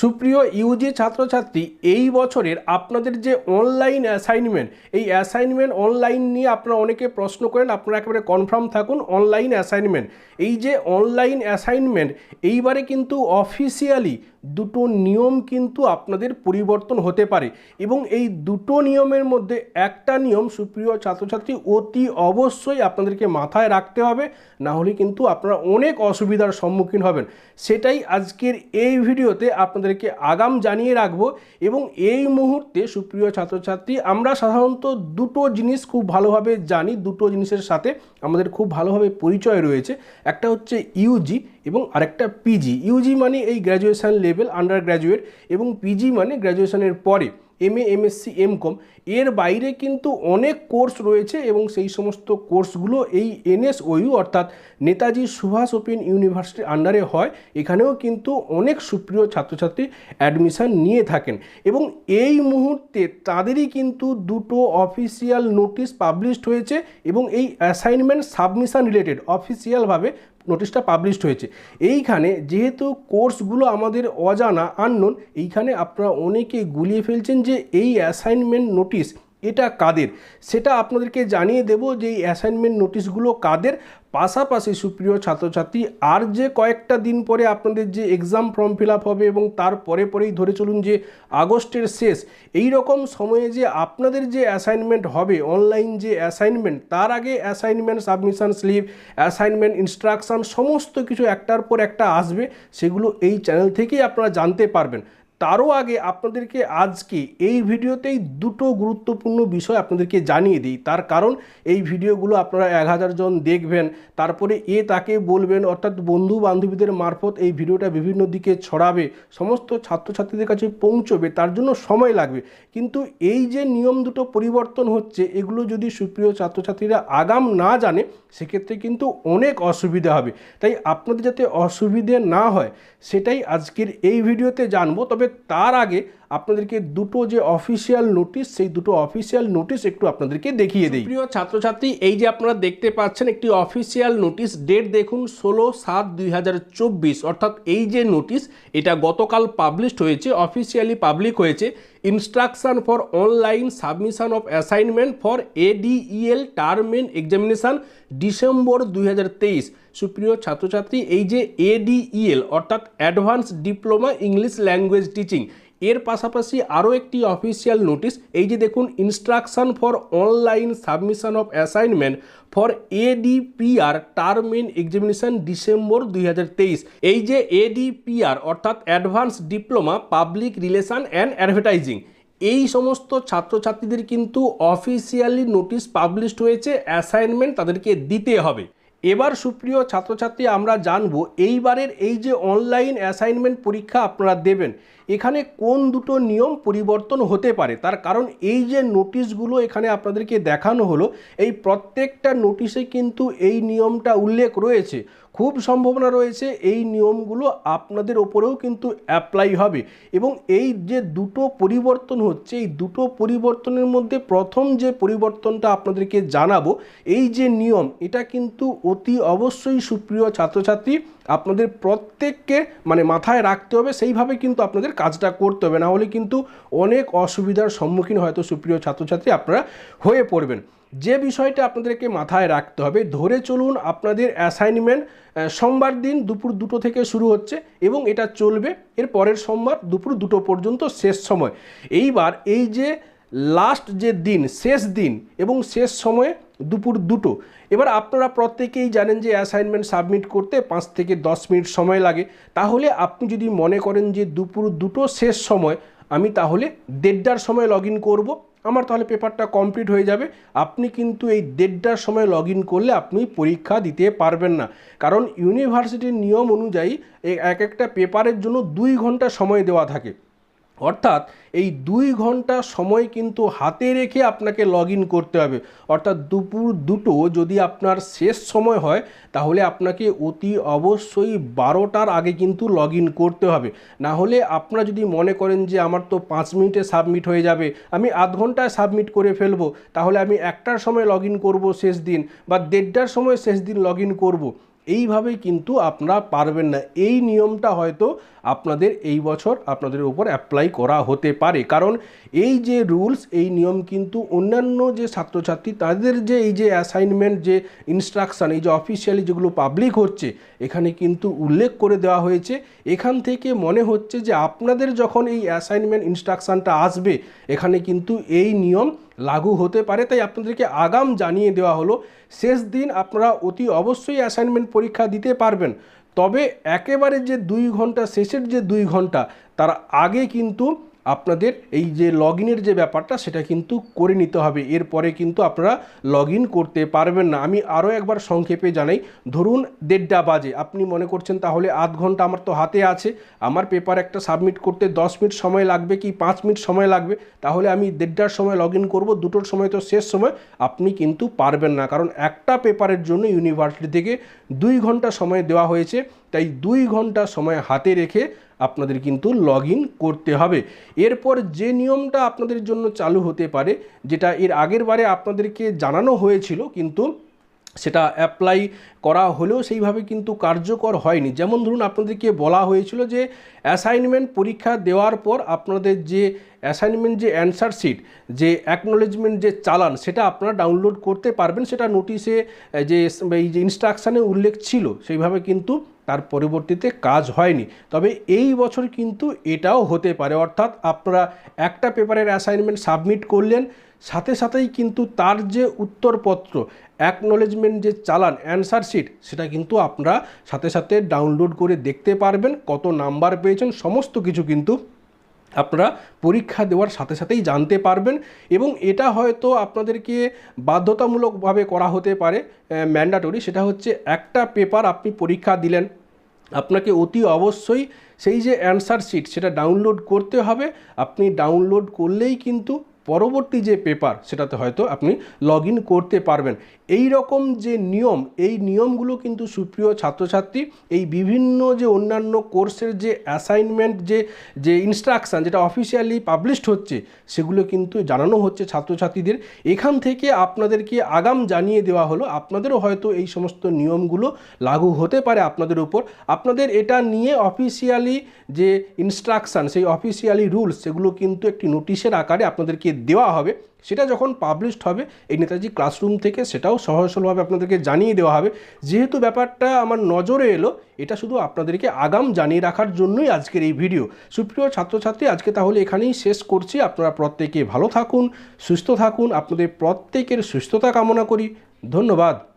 সুপ্রিয় ইউজি ছাত্রছাত্রী, এই বছরের আপনাদের যে অনলাইন অ্যাসাইনমেন্ট এই অ্যাসাইনমেন্ট অনলাইন নিয়ে আপনারা অনেকে প্রশ্ন করেন, আপনারা একেবারে কনফার্ম থাকুন অনলাইন অ্যাসাইনমেন্ট এই যে অনলাইন অ্যাসাইনমেন্ট এইবারে কিন্তু অফিসিয়ালি দুটো নিয়ম কিন্তু আপনাদের পরিবর্তন হতে পারে এবং এই দুটো নিয়মের মধ্যে একটা নিয়ম সুপ্রিয় ছাত্রছাত্রী অতি অবশ্যই আপনাদেরকে মাথায় রাখতে হবে না হলে কিন্তু আপনারা অনেক অসুবিধার সম্মুখীন হবেন। সেটাই আজকের এই ভিডিওতে আপনাদেরকে আগাম জানিয়ে রাখব এবং এই মুহূর্তে সুপ্রিয় ছাত্রছাত্রী, আমরা সাধারণত দুটো জিনিস খুব ভালোভাবে জানি, দুটো জিনিসের সাথে আমাদের খুব ভালোভাবে পরিচয় রয়েছে। একটা হচ্ছে ইউজি এবং আরেকটা পিজি ইউজি মানে এই গ্র্যাজুয়েশন লেভেল আন্ডার গ্র্যাজুয়েট এবং পিজি মানে গ্র্যাজুয়েশানের পরে M A MSc M com এর বাইরে কিন্তু অনেক কোর্স রয়েছে এবং সেই সমস্ত কোর্সগুলো এই এনএসওইউ অর্থাৎ নেতাজি সুভাষ ওপেন ইউনিভার্সিটির আন্ডারে হয়। এখানেও কিন্তু অনেক সুপ্রিয় ছাত্রছাত্রী অ্যাডমিশন নিয়ে থাকেন এবং এই মুহূর্তে তাদেরই কিন্তু দুটো অফিসিয়াল নোটিশ পাবলিশড হয়েছে এবং এই অ্যাসাইনমেন্ট সাবমিশন রিলেটেড অফিসিয়ালভাবে নোটিশটা পাবলিশড হয়েছে। এইখানে যেহেতু কোর্সগুলো আমাদের অজানা আননোন এইখানে আপনারা অনেকে গুলিয়ে ফেলছেন যে এই অ্যাসাইনমেন্ট নোটিশ এটা কাদের? সেটা আপনাদেরকে জানিয়ে দেব যে এই অ্যাসাইনমেন্ট নোটিশগুলো কাদের? পাশাপাশি সুপ্রিয় ছাত্রছাত্রী, আর যে কয়েকটা দিন পরে আপনাদের যে এক্সাম ফর্ম ফিল হবে এবং তার পরে পরেই ধরে চলুন যে আগস্টের শেষ, এই রকম সময়ে যে আপনাদের যে অ্যাসাইনমেন্ট হবে অনলাইন যে অ্যাসাইনমেন্ট তার আগে assignment submission slip assignment instruction সমস্ত কিছু একটার পর একটা আসবে, সেগুলো এই চ্যানেল থেকেই আপনারা জানতে পারবেন। তারও আগে আপনাদেরকে আজকে এই ভিডিওতেই দুটো গুরুত্বপূর্ণ বিষয় আপনাদেরকে জানিয়ে দিই। তার কারণ, এই ভিডিওগুলো আপনারা এক হাজার জন দেখবেন, তারপরে এ তাকে বলবেন, অর্থাৎ বন্ধু বান্ধবীদের মারফত এই ভিডিওটা বিভিন্ন দিকে ছড়াবে, সমস্ত ছাত্রছাত্রীদের কাছে পৌঁছবে, তার জন্য সময় লাগবে। কিন্তু এই যে নিয়ম দুটো পরিবর্তন হচ্ছে, এগুলো যদি সুপ্রিয় ছাত্রছাত্রীরা আগাম না জানে, সেক্ষেত্রে কিন্তু অনেক অসুবিধা হবে। তাই আপনাদের যাতে অসুবিধে না হয়, সেটাই আজকের এই ভিডিওতে জানব। তবে তার আগে আপনাদেরকে দুটো যে অফিসিয়াল নোটিশ সেই দুটো অফিসিয়াল নোটিশ একটু আপনাদেরকে দেখিয়ে দিই। প্রিয় ছাত্রছাত্রী, এই যে আপনারা দেখতে পাচ্ছেন, একটি অফিসিয়াল নোটিশ ডেট দেখুন ষোলো সাত দুই অর্থাৎ এই যে নোটিশ এটা গতকাল পাবলিশড হয়েছে অফিসিয়ালি পাবলিক হয়েছে। Instruction for online submission of assignment for ADEL term end examination December দুই হাজার তেইশ। সুপ্রিয় ছাত্রছাত্রী, এই যে এডিইএল অর্থাৎ advance diploma English language teaching এর পাশাপাশি আরও একটি অফিসিয়াল নোটিশ এই যে দেখুন instruction for online submission of assignment for ADPR term end examination December দুই হাজার তেইশ। এই যে এডিপিআর অর্থাৎ advance diploma public relation and advertising এই সমস্ত ছাত্রছাত্রীদের কিন্তু অফিসিয়ালি নোটিশ পাবলিশড হয়েছে অ্যাসাইনমেন্ট তাদেরকে দিতে হবে। এবার সুপ্রিয় ছাত্রছাত্রী, আমরা জানব এইবারের এই যে অনলাইন অ্যাসাইনমেন্ট পরীক্ষা আপনারা দেবেন, এখানে কোন দুটো নিয়ম পরিবর্তন হতে পারে? তার কারণ এই যে নোটিশগুলো এখানে আপনাদেরকে দেখানো হলো, এই প্রত্যেকটা নোটিশে কিন্তু এই নিয়মটা উল্লেখ রয়েছে। খুব সম্ভাবনা রয়েছে এই নিয়মগুলো আপনাদের ওপরেও কিন্তু অ্যাপ্লাই হবে। এবং এই যে দুটো পরিবর্তন হচ্ছে, এই দুটো পরিবর্তনের মধ্যে প্রথম যে পরিবর্তনটা আপনাদেরকে জানাব, এই যে নিয়ম, এটা কিন্তু অতি অবশ্যই সুপ্রিয় ছাত্রছাত্রী, আপনাদের প্রত্যেককে মানে মাথায় রাখতে হবে, সেইভাবে কিন্তু আপনাদের কাজটা করতে হবে। না হলে কিন্তু অনেক অসুবিধার সম্মুখীন হয়তো সুপ্রিয় ছাত্রছাত্রী আপনারা হয়ে পড়বেন। যে বিষয়টা আপনাদেরকে মাথায় রাখতে হবে, ধরে চলুন আপনাদের অ্যাসাইনমেন্ট সোমবার দিন দুপুর দুটো থেকে শুরু হচ্ছে এবং এটা চলবে এর পরের সোমবার দুপুর দুটো পর্যন্ত শেষ সময়। এইবার এই যে লাস্ট যে দিন, শেষ দিন এবং শেষ সময়ে দুপুর দুটো, এবার আপনারা প্রত্যেকেই জানেন যে অ্যাসাইনমেন্ট সাবমিট করতে পাঁচ থেকে দশ মিনিট সময় লাগে। তাহলে আপনি যদি মনে করেন যে দুপুর দুটো শেষ সময়, আমি তাহলে দেড়টার সময় লগ ইন করব। আমার তাহলে পেপারটা কমপ্লিট হয়ে যাবে। আপনি কিন্তু এই দেড়টার সময় লগ করলে আপনি পরীক্ষা দিতে পারবেন না। কারণ ইউনিভার্সিটির নিয়ম অনুযায়ী এক একটা পেপারের জন্য দুই ঘণ্টা সময় দেওয়া থাকে। অর্থাৎ এই দুই ঘণ্টা সময় কিন্তু হাতে রেখে আপনাকে লগ করতে হবে। অর্থাৎ দুপুর দুটো যদি আপনার শেষ সময় হয়, তাহলে আপনাকে অতি অবশ্যই বারোটার আগে কিন্তু লগ করতে হবে। না হলে আপনারা যদি মনে করেন যে আমার তো পাঁচ মিনিটে সাবমিট হয়ে যাবে, আমি আধ ঘন্টায় সাবমিট করে ফেলব, তাহলে আমি একটার সময় লগ করব শেষ দিন বা দেড়টার সময় শেষ দিন লগ করব। এইভাবে কিন্তু আপনারা পারবেন না। এই নিয়মটা হয়তো আপনাদের এই বছর আপনাদের উপর অ্যাপ্লাই করা হতে পারে। কারণ এই যে রুলস এই নিয়ম কিন্তু অন্যান্য যে ছাত্রছাত্রী, তাদের যে এই যে অ্যাসাইনমেন্ট যে ইনস্ট্রাকশান এই যে অফিসিয়ালি যেগুলো পাবলিক হচ্ছে, এখানে কিন্তু উল্লেখ করে দেওয়া হয়েছে। এখান থেকে মনে হচ্ছে যে আপনাদের যখন এই অ্যাসাইনমেন্ট ইনস্ট্রাকশানটা আসবে, এখানে কিন্তু এই নিয়ম লাগু হতে পারে, তাই আপনাদেরকে আগাম জানিয়ে দেওয়া হলো, শেষ দিন আপনারা অতি অবশ্যই অ্যাসাইনমেন্ট পরীক্ষা দিতে পারবেন। তবে একেবারে যে দুই ঘণ্টা, শেষের যে দুই ঘণ্টা, তার আগে কিন্তু আপনাদের এই যে লগ যে ব্যাপারটা, সেটা কিন্তু করে নিতে হবে। এরপরে কিন্তু আপনারা লগ করতে পারবেন না। আমি আরও একবার সংক্ষেপে জানাই। ধরুন দেড়টা বাজে। আপনি মনে করছেন তাহলে আধ ঘণ্টা আমার তো হাতে আছে। আমার পেপার একটা সাবমিট করতে দশ মিনিট সময় লাগবে কি পাঁচ মিনিট সময় লাগবে? তাহলে আমি দেড়টার সময় লগ ইন করব। দুটোর সময় তো শেষ সময়। আপনি কিন্তু পারবেন না। কারণ একটা পেপারের জন্য ইউনিভার্সিটি থেকে দুই ঘণ্টা সময় দেওয়া হয়েছে। তাই দুই ঘণ্টা সময় হাতে রেখে আপনাদের কিন্তু লগ করতে হবে। এরপর যে নিয়মটা আপনাদের জন্য চালু হতে পারে, যেটা এর আগের বারে আপনাদেরকে জানানো হয়েছিল, কিন্তু সেটা অ্যাপ্লাই করা হলেও সেইভাবে কিন্তু কার্যকর হয়নি। যেমন ধরুন আপনাদেরকে বলা হয়েছিল যে অ্যাসাইনমেন্ট পরীক্ষা দেওয়ার পর আপনাদের যে অ্যাসাইনমেন্ট যে অ্যান্সার শিট যে অ্যাকনোলেজমেন্ট যে চালান, সেটা আপনারা ডাউনলোড করতে পারবেন। সেটা নোটিশে যে এই যে ইনস্ট্রাকশানে উল্লেখ ছিল, সেইভাবে কিন্তু তার পরবর্তীতে কাজ হয়নি। তবে এই বছর কিন্তু এটাও হতে পারে। অর্থাৎ আপনারা একটা পেপারের অ্যাসাইনমেন্ট সাবমিট করলেন, সাথে সাথেই কিন্তু তার যে উত্তরপত্র অ্যাকনোলেজমেন্ট যে চালান অ্যান্সার শিট সেটা কিন্তু আপনারা সাথে সাথে ডাউনলোড করে দেখতে পারবেন, কত নাম্বার পেয়েছেন, সমস্ত কিছু কিন্তু আপনারা পরীক্ষা দেওয়ার সাথে সাথেই জানতে পারবেন। এবং এটা হয়তো আপনাদেরকে বাধ্যতামূলকভাবে করা হতে পারে ম্যান্ডাটরি সেটা হচ্ছে একটা পেপার আপনি পরীক্ষা দিলেন। আপনাকে অতি অবশ্যই সেই যে অ্যান্সার শিট সেটা ডাউনলোড করতে হবে। আপনি ডাউনলোড করলেই কিন্তু পরবর্তী যে পেপার সেটাতে হয়তো আপনি লগ করতে পারবেন। এই রকম যে নিয়ম, এই নিয়মগুলো কিন্তু সুপ্রিয় ছাত্রছাত্রী, এই বিভিন্ন যে অন্যান্য কোর্সের যে অ্যাসাইনমেন্ট যে যে ইনস্ট্রাকশান যেটা অফিসিয়ালি পাবলিশড হচ্ছে, সেগুলো কিন্তু জানানো হচ্ছে ছাত্রছাত্রীদের। এখান থেকে আপনাদেরকে আগাম জানিয়ে দেওয়া হলো, আপনাদেরও হয়তো এই সমস্ত নিয়মগুলো লাগু হতে পারে আপনাদের উপর। আপনাদের এটা নিয়ে অফিসিয়ালি যে ইনস্ট্রাকশান সেই অফিসিয়ালি রুলস সেগুলো কিন্তু একটি নোটিশের আকারে আপনাদেরকে দেওয়া হবে। সেটা যখন পাবলিশড হবে, এই নেতাজি ক্লাসরুম থেকে সেটাও সহজসলভাবে আপনাদেরকে জানিয়ে দেওয়া হবে। যেহেতু ব্যাপারটা আমার নজরে এলো, এটা শুধু আপনাদেরকে আগাম জানিয়ে রাখার জন্যই আজকের এই ভিডিও সুপ্রিয় ছাত্রছাত্রী, আজকে তাহলে এখানেই শেষ করছি। আপনারা প্রত্যেকে ভালো থাকুন, সুস্থ থাকুন। আপনাদের প্রত্যেকের সুস্থতা কামনা করি। ধন্যবাদ।